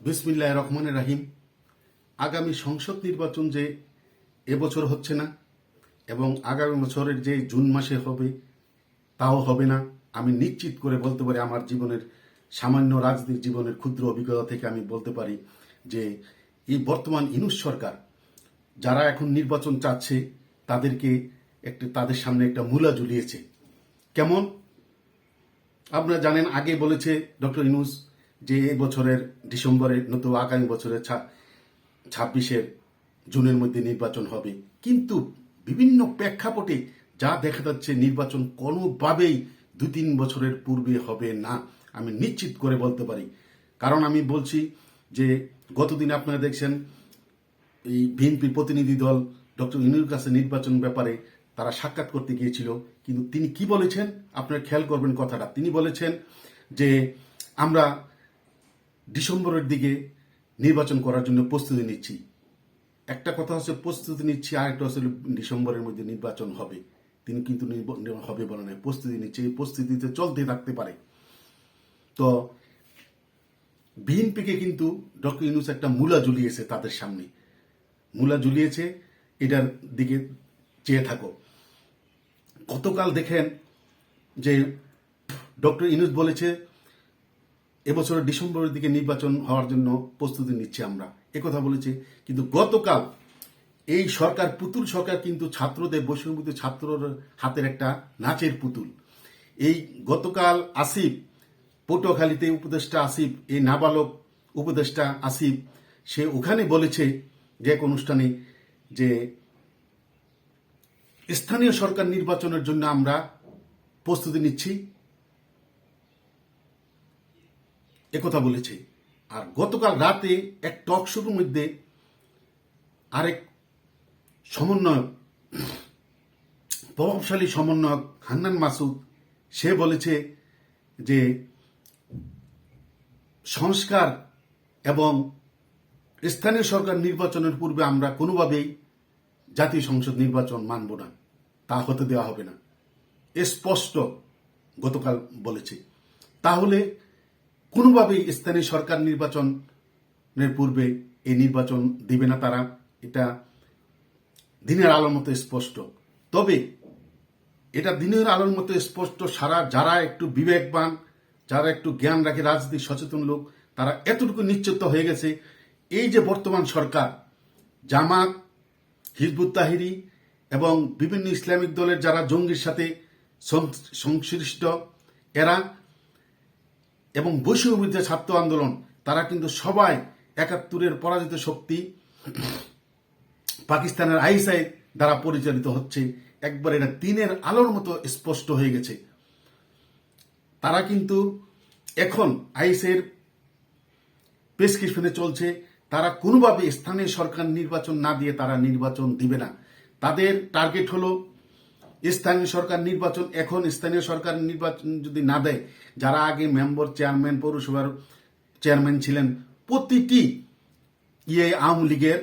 বিসমিল্লাহ রহমান রাহিম। আগামী সংসদ নির্বাচন যে এবছর হচ্ছে না এবং আগামী বছরের যে জুন মাসে হবে, তাও হবে না, আমি নিশ্চিত করে বলতে পারি আমার জীবনের সামান্য রাজনীতির জীবনের ক্ষুদ্র অভিজ্ঞতা থেকে আমি বলতে পারি যে এই বর্তমান ইনুস সরকার, যারা এখন নির্বাচন চাচ্ছে, তাদেরকে একটা, তাদের সামনে একটা মূলা ঝুলিয়েছে। কেমন? আপনারা জানেন, আগে বলেছে ডক্টর ইনুস যে এই বছরের ডিসেম্বরে নতুন আগামী বছরের ছাব্বিশের জুনের মধ্যে নির্বাচন হবে। কিন্তু বিভিন্ন প্রেক্ষাপটে যা দেখা যাচ্ছে নির্বাচন কোনোভাবেই দু তিন বছরের পূর্বে হবে না। আমি নিশ্চিত করে বলতে পারি। কারণ আমি বলছি যে গতদিন আপনারা দেখছেন এই বিএনপির প্রতিনিধি দল ডক্টর ইনুর কাছে নির্বাচন ব্যাপারে তারা সাক্ষাৎ করতে গিয়েছিল। কিন্তু তিনি কি বলেছেন? আপনারা খেয়াল করবেন কথাটা। তিনি বলেছেন যে আমরা ডিসেম্বরের দিকে নির্বাচন করার জন্য প্রস্তুতি নিচ্ছি। একটা কথা হচ্ছে প্রস্তুতি নিচ্ছি আর একটা হচ্ছে ডিসেম্বরের মধ্যে নির্বাচন হবে। তিনি কিন্তু হবে বলে নয়, প্রস্তুতি নিচ্ছে। এই প্রস্তুতিতে চলতে থাকতে পারে। তো বিএনপিকে কিন্তু ডক্টর ইউনুস একটা মূলা ঝুলিয়েছে তাদের সামনে। মূলা ঝুলিয়েছে, এটার দিকে চেয়ে থাকো। গতকাল দেখেন যে ডক্টর ইনুস বলেছে এবছরের ডিসেম্বরের দিকে নির্বাচন হওয়ার জন্য প্রস্তুতি নিচ্ছি আমরা। একথা বলেছে, কিন্তু গতকাল এই সরকার, পুতুল সরকার কিন্তু ছাত্রদের বৈষম্যবিত ছাত্রর হাতের একটা নাচের পুতুল। এই গতকাল আসিফ, পটুয়াখালীতে উপদেষ্টা আসিফ, এই নাবালক উপদেষ্টা আসিফ, সে ওখানে বলেছে যে এক অনুষ্ঠানে যে স্থানীয় সরকার নির্বাচনের জন্য আমরা প্রস্তুতি নিচ্ছি। একথা বলেছে। আর গতকাল রাতে এক টক শোর মধ্যে আরেক সমন্বয়ক, প্রভাবশালী সমন্বয়ক হান্নান মাসুদ, সে বলেছে যে সংস্কার এবং স্থানীয় সরকার নির্বাচনের পূর্বে আমরা কোনোভাবেই জাতীয় সংসদ নির্বাচন মানব না, তা হতে দেওয়া হবে না। স্পষ্ট গতকাল বলেছে। তাহলে কোনোভাবেই স্থানীয় সরকার নির্বাচনের পূর্বে এই নির্বাচন দিবে না তারা। এটা দিনের আলোর মতো স্পষ্ট। তবে এটা দিনের আলোর মতো স্পষ্ট সারা যারা একটু বিবেকবান, যারা একটু জ্ঞান রাখে, রাজনীতি সচেতন লোক, তারা এতটুকু নিশ্চিত হয়ে গেছে। এই যে বর্তমান সরকার, জামাত, হিজবুত তাহিরি এবং বিভিন্ন ইসলামিক দলের যারা জঙ্গির সাথে সংশ্লিষ্ট এরা এবং বৈষম্যবিরোধী ছাত্র আন্দোলন, তারা কিন্তু সবাই একাত্তরের পরাজিত শক্তি পাকিস্তানের আইসাই দ্বারা পরিচালিত হচ্ছে। একবার এটা দিনের আলোর মতো স্পষ্ট হয়ে গেছে। তারা কিন্তু এখন আইসের প্রেসক্রিপশনে চলছে। তারা কোনোভাবে স্থানীয় সরকার নির্বাচন না দিয়ে তারা নির্বাচন দিবে না। তাদের টার্গেট হলো স্থানীয় সরকার নির্বাচন, এখন স্থানীয় সরকার নির্বাচন যদি না দেয়, যারা আগে মেম্বার, চেয়ারম্যান, পৌরসভার চেয়ারম্যান ছিলেন, প্রতিটি ইয়ে আওয়ামী লীগের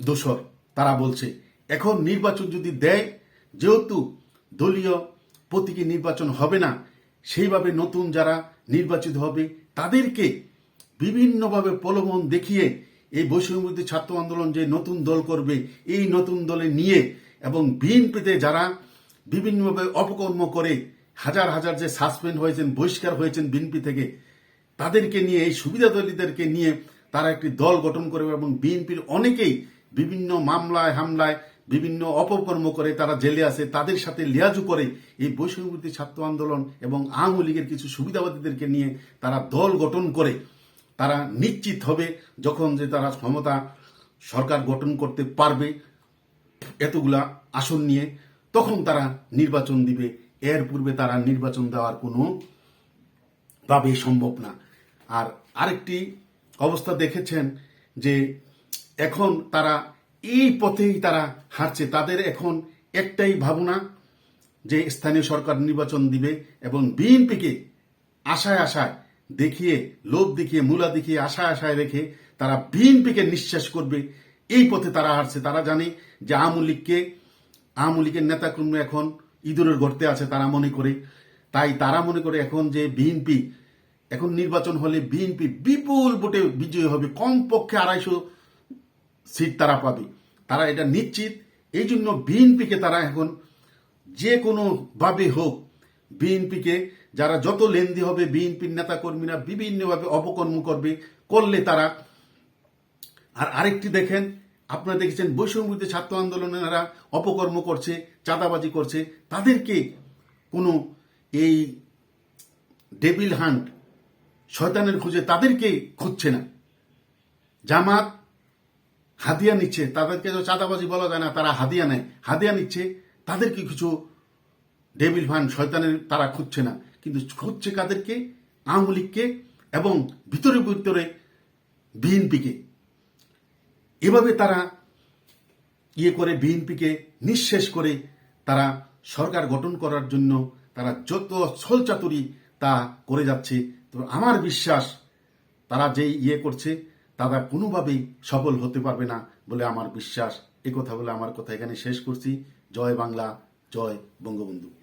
দোসর তারা বলছে। এখন নির্বাচন যদি দেয়, যেহেতু দলীয় প্রতীকী নির্বাচন হবে না, সেইভাবে নতুন যারা নির্বাচিত হবে, তাদেরকে বিভিন্নভাবে প্রলোভন দেখিয়ে এই বৈষম্যবিরোধী ছাত্র আন্দোলন যে নতুন দল করবে, এই নতুন দলে নিয়ে এবং বিএনপিতে যারা বিভিন্নভাবে অপকর্ম করে, হাজার হাজার যে সাসপেন্ড হয়েছেন, বহিষ্কার হয়েছেন বিএনপি থেকে, তাদেরকে নিয়ে, এই সুবিধাদলীদেরকে নিয়ে তারা একটি দল গঠন করবে এবং বিএনপির অনেকেই বিভিন্ন মামলায়, হামলায়, বিভিন্ন অপকর্ম করে তারা জেলে আছে তাদের সাথে লিয়াজু করে এই বৈষম্যবিরোধী ছাত্র আন্দোলন এবং আওয়ামী লীগের কিছু সুবিধাবাদীদেরকে নিয়ে তারা দল গঠন করে, তারা নিশ্চিত হবে যখন যে তারা ক্ষমতা সরকার গঠন করতে পারবে। এতগুলা আসন নিয়ে তখন তারা নির্বাচন দিবে। এর পূর্বে তারা নির্বাচন দেওয়ার কোনো ভাবে সম্ভব না। আর আরেকটি অবস্থা দেখেছেন যে এখন তারা এই পথেই তারা হারছে তাদের এখন একটাই ভাবনা যে স্থানীয় সরকার নির্বাচন দিবে এবং বিএনপিকে আশায় আশায় দেখিয়ে, লোভ দেখিয়ে, মূলা দেখিয়ে, আশায় আশায় রেখে তারা বিএনপিকে নিঃশ্বাস করবে। এই পথে তারা হারছে তারা জানে যে আওয়ামী লীগকে, আওয়ামী লীগের নেতাকর্মী এখন ইঁদুরের গর্তে আছে, তারা মনে করে। তাই তারা মনে করে এখন যে বিএনপি, এখন নির্বাচন হলে বিএনপি বিপুল ভোটে বিজয়ী হবে, কমপক্ষে আড়াইশো সিট তারা পাবে। তারা এটা নিশ্চিত। এই জন্য বিএনপিকে তারা এখন যে কোনো ভাবে হোক, বিএনপিকে যারা যত লেন্দি হবে, বিএনপির নেতা কর্মীরা বিভিন্নভাবে অপকর্ম করবে, করলে তারা আর আরেকটি দেখেন, আপনারা দেখেছেন বৈষম্যবিরোধী ছাত্র আন্দোলনেরা অপকর্ম করছে, চাঁদাবাজি করছে। তাদেরকে কোনো এই ডেবিল হান্ট, শয়তানের খুঁজে তাদেরকে খুঁজছে না। জামাত হাদিয়া নিচ্ছে, তাদেরকে তো চাঁদাবাজি বলা যায় না, তারা হাদিয়া নেয়। হাদিয়া নিচ্ছে, তাদেরকে কিছু ডেভিল ভান শয়তানের তারা খুঁজছে না। কিন্তু খুঁজছে কাদেরকে? আওয়ামী লীগকে এবং ভিতরে ভিতরে বিএনপিকে। এভাবে তারা ইয়ে করে বিএনপিকে নিঃশেষ করে তারা সরকার গঠন করার জন্য তারা যত ছলচাতুরি তা করে যাচ্ছে, তো আমার বিশ্বাস তারা যেই ইয়ে করছে, তারা কোনোভাবেই সফল হতে পারবে না বলে আমার বিশ্বাস। কথা বলে আমার কথা এখানে শেষ করছি। জয় বাংলা, জয় বঙ্গবন্ধু।